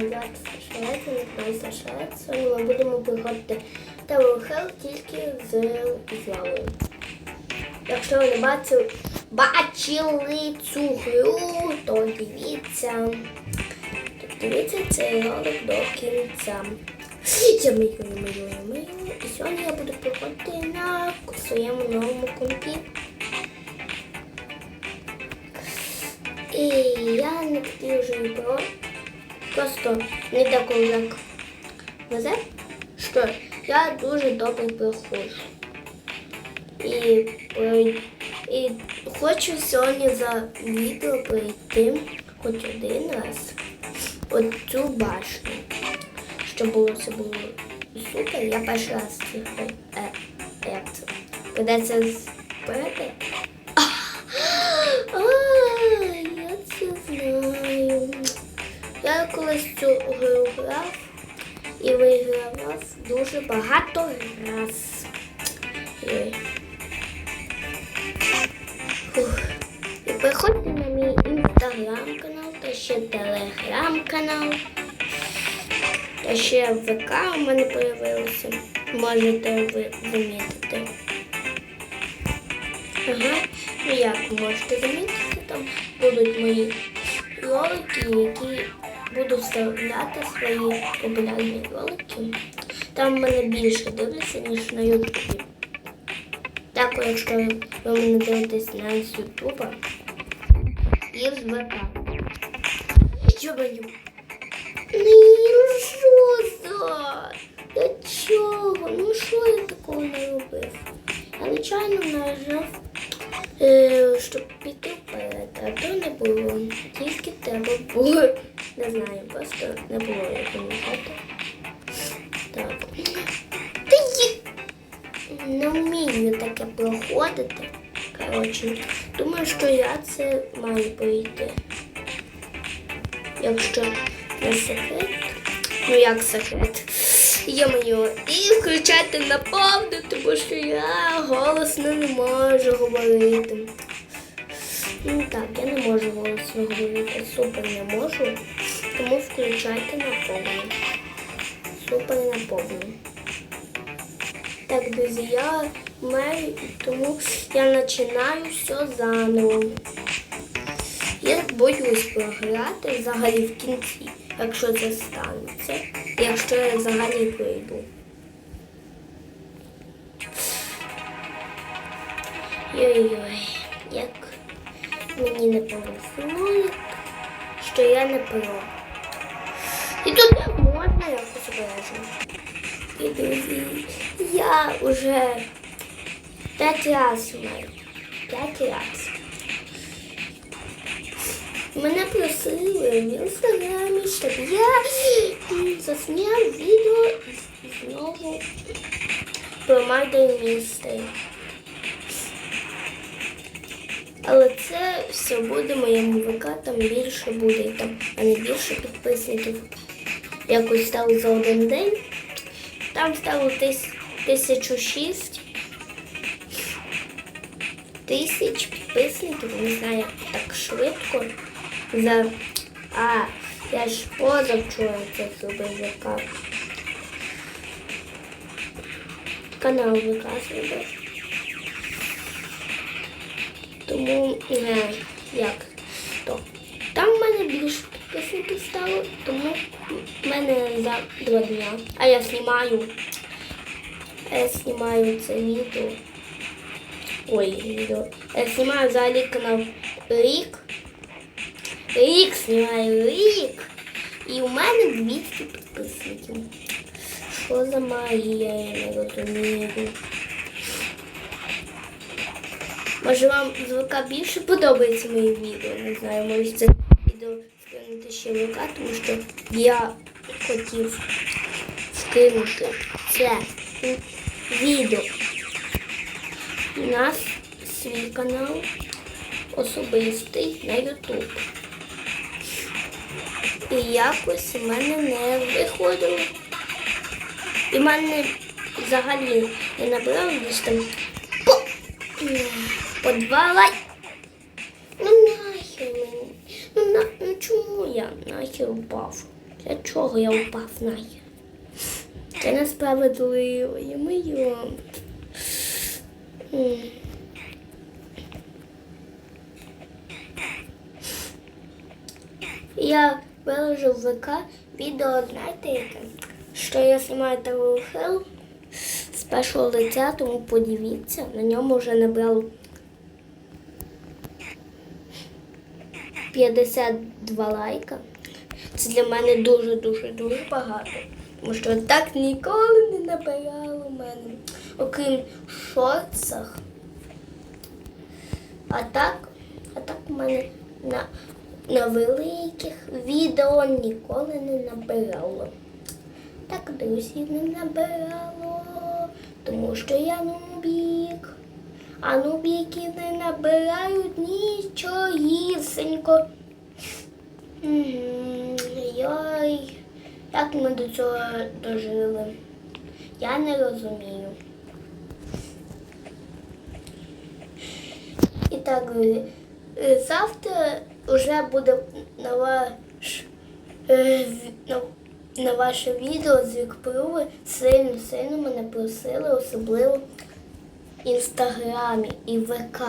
Сашалець, не Сашалець. Сьогодні ми будемо приходити Tower Hell тільки з, лавою. Якщо ви не бачили, бачили цю гру, то дивіться. Дивіться цей ролик до кінця. Я мию, мию, мию. І сьогодні я буду приходити на своєму новому компі. І я не такий вже і про. Просто не деколи як везе, що я дуже добре проходжу. І, е, і хочу сьогодні за відео пройти хоч один раз оцю башню. Щоб було це було супер. Я перший раз це е, як це придеться Колись цю гру грав і вигравав дуже багато раз. Ой. І приходьте на мій інстаграм-канал та ще телеграм-канал. Та ще ВК у мене появився. Можете ви замітити. Ага, ну як можете замітити, там будуть мої ролики, які буду вставляти свої популярні ролики. Там мене більше дивляться, ніж на Ютубі. Також, якщо ви мене дивитесь на Ютуба і з ВК. Що мені? Ну що за? Та чого? Ну що я такого не робив? Я нечайно нажав, е, щоб піти вперед, а то не було. Тільки треба було. Не знаю, просто не було як нажати. Так. Та є. Не вмію таке проходити. Коротше, думаю, що я це маю пройти. Якщо не секрет. Ну як секрет? Є моє. І включати на повну, тому що я голосно не можу говорити. Ну так, я не можу голосно говорити. Супер не можу. Тому включайте на повну. Супер на повну. Так, друзі, я маю, тому я починаю все заново. Я боюсь програти взагалі в кінці, якщо це станеться, якщо я взагалі прийду. Йой-йой, мені не повезло, що я не про. І тут можна якось обережно. І друзі, я вже п'ять разів маю. П'ять разів. Мене просили в інстаграмі, щоб я засняв відео знову про Murder Mystery. Але це все буде моєму ВК, там більше буде, там, а не більше підписників. Якось стало за один день. Там стало тис, тисячу шість тисяч підписників. Не знаю, як так швидко. За... А, я ж позавчора це зробив ВК. Канал ВК зробив. Тому не, як то. Там в мене більше підписників стало, тому в мене за два дня. А я знімаю. Я знімаю це відео. Ой, відео. Я знімаю взагалі канал рік. Рік знімаю рік. І у мене 200 підписників. Що за магія, я не розумію. Може вам з ВК більше подобається мої відео. Не знаю, може це відео скинути ще ВК, тому що я хотів скинути це відео. У нас свій канал особистий на YouTube. І якось в мене не виходило. І в мене взагалі не набрав десь там по, по два. Ну нахер мені. Ну, на, ну чому я нахер впав? Для чого я упав на Це несправедливо, я моє. Я виложу в ВК відео, знаєте, яке? що я знімаю Tower Hill з першого лиця, тому подивіться, на ньому вже набрав 52 лайка. Це для мене дуже-дуже дуже багато. Тому що так ніколи не набирало мене. Окрім шорцах. А так, а так в мене на, на великих відео ніколи не набирало. Так, друзі, не набирало, тому що я нубік. А нубіки не набирають нічогісенько. Йой, як ми до цього дожили? Я не розумію. І так, друзі, е, завтра вже буде на ваш е, на, ваше відео з Вікпруви сильно сильно мене просили, особливо інстаграмі і ВК.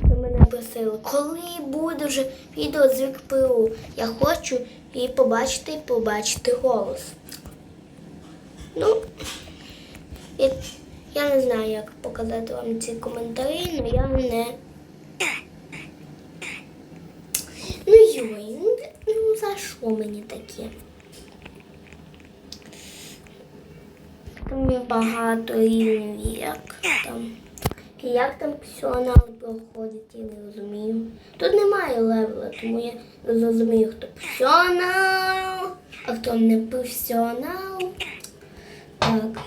Ви мене просили, коли буде вже відео з Вікпру? Я хочу її побачити і побачити голос. Ну, я, не знаю, як показати вам ці коментарі, але я не. Ну йой, ну за що мені таке? Є багато рівнів, як там. І як там професіонал проходить, я не розумію. Тут немає левела, тому я не зрозумію, хто професіонал, а хто не професіонал. Так.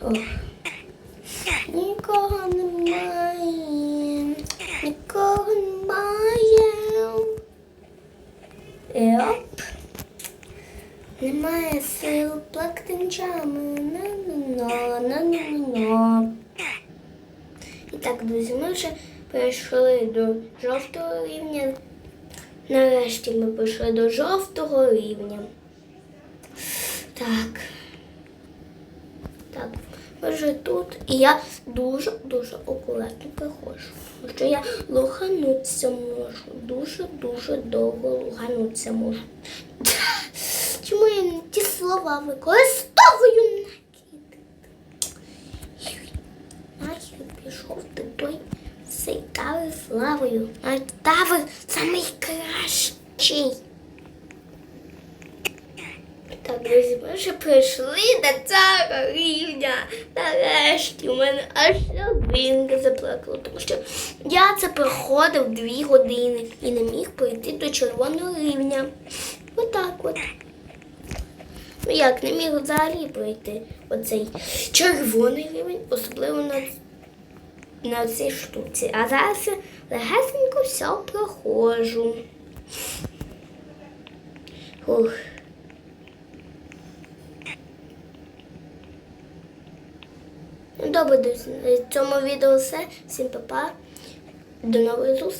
Ох. Нікого немає. І так, друзі, ми вже перейшли до жовтого рівня. Нарешті ми прийшли до жовтого рівня. Так. Так, ми вже тут. І я дуже-дуже акуратно приходжу. Тому що я луханутися можу. Дуже-дуже довго луханутися можу. Чому я ті слова використовую? Нахер пішов ти той тавер славою. А тавер самий кращий. Так, друзі, ми вже прийшли до цього рівня. Нарешті у мене аж сльозинки заплакала, тому що я це проходив дві години і не міг пройти до червоного рівня. Отак от. Ну як, не міг взагалі пройти оцей червоний рівень, особливо на, на цій штуці. А зараз я легесенько все проходжу. Ух. Ну, Добре, на цьому відео все. Всім па-па. До нових зустрічей.